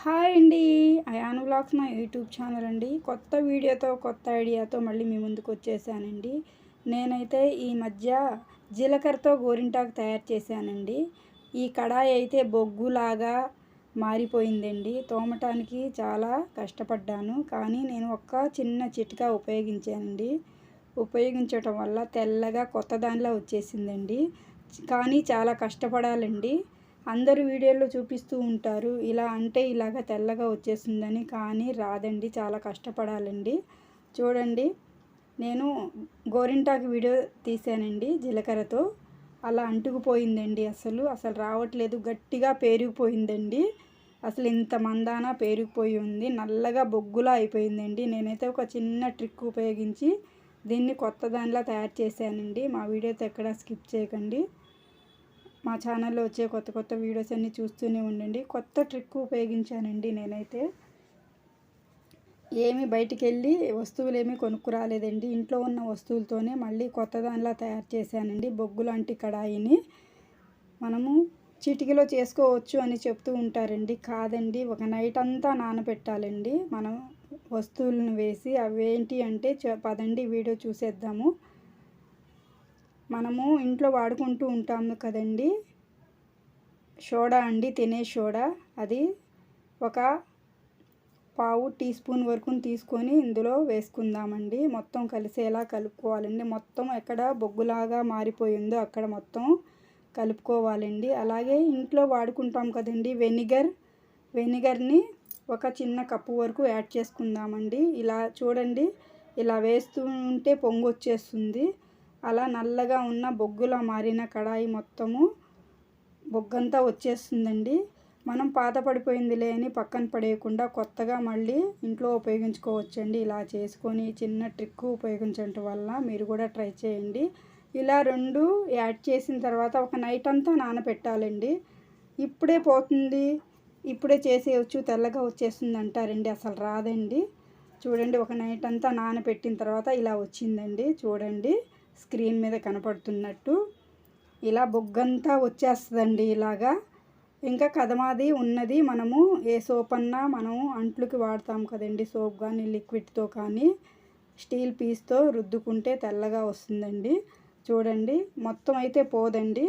Hi అండి. అయాను blogs నా యూట్యూబ్ ఛానల్ అండి. కొత్త వీడియోతో కొత్త ఐడియాతో మళ్ళీ మీ ముందుకు వచ్చేసానండి. నేనైతే ఈ మధ్య జీలకర్రతో గోరింటాకు తయారు చేశానండి. ఈ కడాయి అయితే బొగ్గులాగా మారిపోయిందండి. తోమటానికి చాలా కష్టపడ్డాను. కానీ నేను ఒక్క చిన్న చిట్కా ఉపయోగించానండి. ఉపయోగించటం వల్ల తెల్లగా కొత్త దానిలో వచ్చేసిందండి. కానీ చాలా కష్టపడాలండి. అందరు వీడియోలో చూపిస్తూ ఉంటారు. ఇలా అంటే ఇలాగ తెల్లగా వచ్చేసిందని కానీ రాదండి. చాలా కష్టపడాలండి. చూడండి. నేను గోరింటాకు వీడియో తీసానండి జీలకర్రతో. అలా అంటుకుపోయిందండి అసలు. అసలు రావట్లేదు. గట్టిగా పేరుకుపోయిందండి. అసలు ఇంత మందాన పేరుకుపోయి ఉంది. నల్లగా బొగ్గులా అయిపోయిందండి. నేనైతే ఒక చిన్న ట్రిక్ ఉపయోగించి దీన్ని కొత్త దానిలా తయారు చేశానండి. మా వీడియోతో ఎక్కడ స్కిప్ చేయకండి. మా ఛానల్లో వచ్చే కొత్త కొత్త వీడియోస్ అన్నీ చూస్తూనే ఉండండి. కొత్త ట్రిక్ ఉపయోగించానండి నేనైతే. ఏమి బయటికి వెళ్ళి వస్తువులు ఏమీ కొనుక్కురాలేదండి ఇంట్లో ఉన్న వస్తువులతోనే మళ్ళీ కొత్త దానిలా తయారు చేశానండి. బొగ్గు లాంటి కడాయిని మనము చిటికలో చేసుకోవచ్చు అని చెప్తూ ఉంటారండి. కాదండి ఒక నైట్ అంతా నానబెట్టాలండి. మనం వస్తువులను వేసి అవేంటి అంటే అంటే పదండి వీడియో చూసేద్దాము. మనము ఇంట్లో వాడుకుంటూ ఉంటాము కదండి. సోడా అండి తినే సోడా. అది ఒక పావు టీ స్పూన్ వరకు తీసుకొని ఇందులో వేసుకుందామండి. మొత్తం కలిసేలా కలుపుకోవాలండి. మొత్తం ఎక్కడ బొగ్గులాగా మారిపోయిందో అక్కడ మొత్తం కలుపుకోవాలండి. అలాగే ఇంట్లో వాడుకుంటాం కదండి వెనిగర్. వెనిగర్ని ఒక చిన్న కప్పు వరకు యాడ్ చేసుకుందామండి. ఇలా చూడండి ఇలా వేస్తూ ఉంటే పొంగు వచ్చేస్తుంది అలా నల్లగా ఉన్న బొగ్గులా మారిన కడాయి మొత్తము బొగ్గంతా వచ్చేస్తుందండి. మనం పాత పడిపోయిందిలే అని పక్కన పడేయకుండా కొత్తగా మళ్ళీ ఇంట్లో ఉపయోగించుకోవచ్చండి. ఇలా చేసుకొని చిన్న ట్రిక్ ఉపయోగించడం వల్ల మీరు కూడా ట్రై చేయండి. ఇలా రెండు యాడ్ చేసిన తర్వాత ఒక నైట్ అంతా నానబెట్టాలండి. ఇప్పుడే పోతుంది. ఇప్పుడే చేసేయచ్చు తెల్లగా వచ్చేస్తుంది అంటారండి అసలు రాదండి. చూడండి ఒక నైట్ అంతా నానబెట్టిన తర్వాత ఇలా వచ్చిందండి. చూడండి. స్క్రీన్ మీద కనపడుతున్నట్టు. ఇలా బొగ్గంతా వచ్చేస్తుందండి ఇలాగా. ఇంకా కదమాది ఉన్నది మనము ఏ సోప్ అన్నా మనము అంట్లుకి వాడతాం కదండి సోప్ కానీ లిక్విడ్తో కానీ. స్టీల్ పీస్తో రుద్దుకుంటే తెల్లగా వస్తుందండి. చూడండి మొత్తం అయితే పోదండి.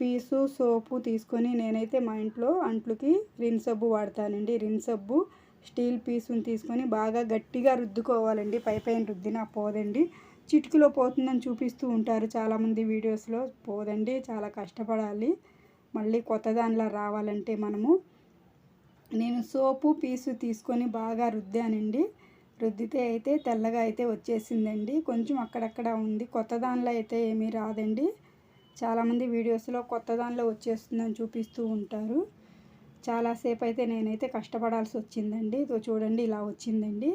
పీసు సోపు తీసుకొని నేనైతే మా ఇంట్లో అంట్లుకి రిన్ సబ్బు వాడతానండి. రిన్ సబ్బు స్టీల్ పీసుని తీసుకొని బాగా గట్టిగా రుద్దుకోవాలండి. పై పైన రుద్దినా పోదండి. చిటికలో పోతుందని చూపిస్తూ ఉంటారు చాలామంది వీడియోస్లో. పోదండి చాలా కష్టపడాలి. మళ్ళీ కొత్త దానిలా రావాలంటే మనము. నేను సోపు పీసు తీసుకొని బాగా రుద్దానండి. రుద్దితే అయితే తెల్లగా అయితే వచ్చేసిందండి. కొంచెం అక్కడక్కడ ఉంది. కొత్త దానిలో అయితే ఏమీ రాదండి. చాలామంది వీడియోస్లో కొత్త దానిలో వచ్చేస్తుందని చూపిస్తూ ఉంటారు. చాలాసేపు అయితే నేనైతే కష్టపడాల్సి వచ్చిందండి. చూడండి ఇలా వచ్చిందండి.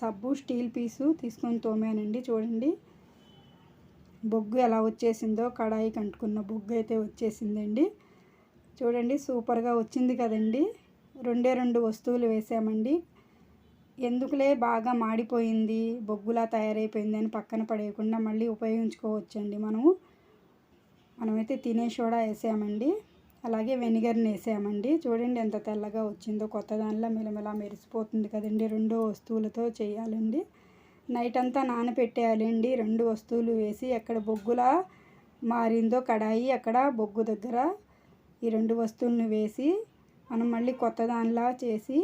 సబ్బు స్టీల్ పీసు తీసుకొని తోమానండి చూడండి. బొగ్గు ఎలా వచ్చేసిందో కడాయి కంటుకున్న బొగ్గు అయితే వచ్చేసిందండి. చూడండి సూపర్గా వచ్చింది కదండి. రెండే రెండు వస్తువులు వేసామండి. ఎందుకులే బాగా మాడిపోయింది బొగ్గులా తయారైపోయింది అని పక్కన పడేయకుండా మళ్ళీ ఉపయోగించుకోవచ్చండి మనము. మనమైతే తినే సోడా వేసామండి. అలాగే వెనిగర్ని వేసామండి చూడండి ఎంత తెల్లగా వచ్చిందో కొత్త దానిలో మిలమిలా మెరిసిపోతుంది కదండి. రెండో వస్తువులతో చేయాలండి. నైట్ అంతా నానపెట్టేయాలండి. రెండు వస్తువులు వేసి ఎక్కడ బొగ్గులా మారిందో కడాయి అక్కడ బొగ్గు దగ్గర ఈ రెండు వస్తువులను వేసి మనం మళ్ళీ కొత్త దానిలా చేసి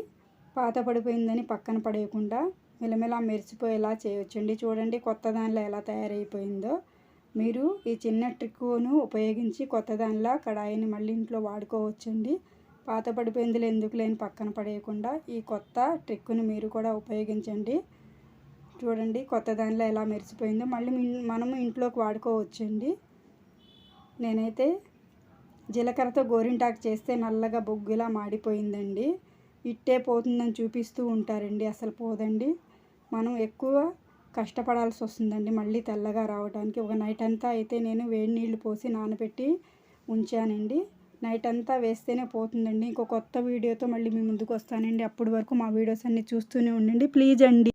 పాత పడిపోయిందని పక్కన పడేయకుండా మిలమిలా మెరిసిపోయేలా చేయొచ్చండి. చూడండి కొత్త దానిలో ఎలా తయారైపోయిందో. మీరు ఈ చిన్న ట్రిక్కును ఉపయోగించి కొత్త దానిలా కడాయిని మళ్ళీ ఇంట్లో వాడుకోవచ్చండి. పాత పడిపోయిందిలు ఎందుకు లేని పక్కన పడేయకుండా ఈ కొత్త ట్రిక్కుని మీరు కూడా ఉపయోగించండి. చూడండి కొత్త దానిలో ఎలా మెరిసిపోయిందో. మళ్ళీ మనము ఇంట్లోకి వాడుకోవచ్చండి. నేనైతే జీలకర్రతో గోరింటాకు చేస్తే నల్లగా బొగ్గులా మాడిపోయిందండి. ఇట్టే పోతుందని చూపిస్తూ ఉంటారండి అసలు పోదండి. మనం ఎక్కువ కష్టపడాల్సి వస్తుందండి. మళ్ళీ తెల్లగా రావడానికి ఒక నైట్ అంతా అయితే నేను వేడి నీళ్ళు పోసి నానబెట్టి ఉంచానండి. నైట్ అంతా వేస్తేనే పోతుందండి. ఇంకో కొత్త వీడియోతో మళ్ళీ మీ ముందుకు వస్తానండి. అప్పటి వరకు మా వీడియోస్ అన్నీ చూస్తూనే ఉండండి. ప్లీజ్ అండి.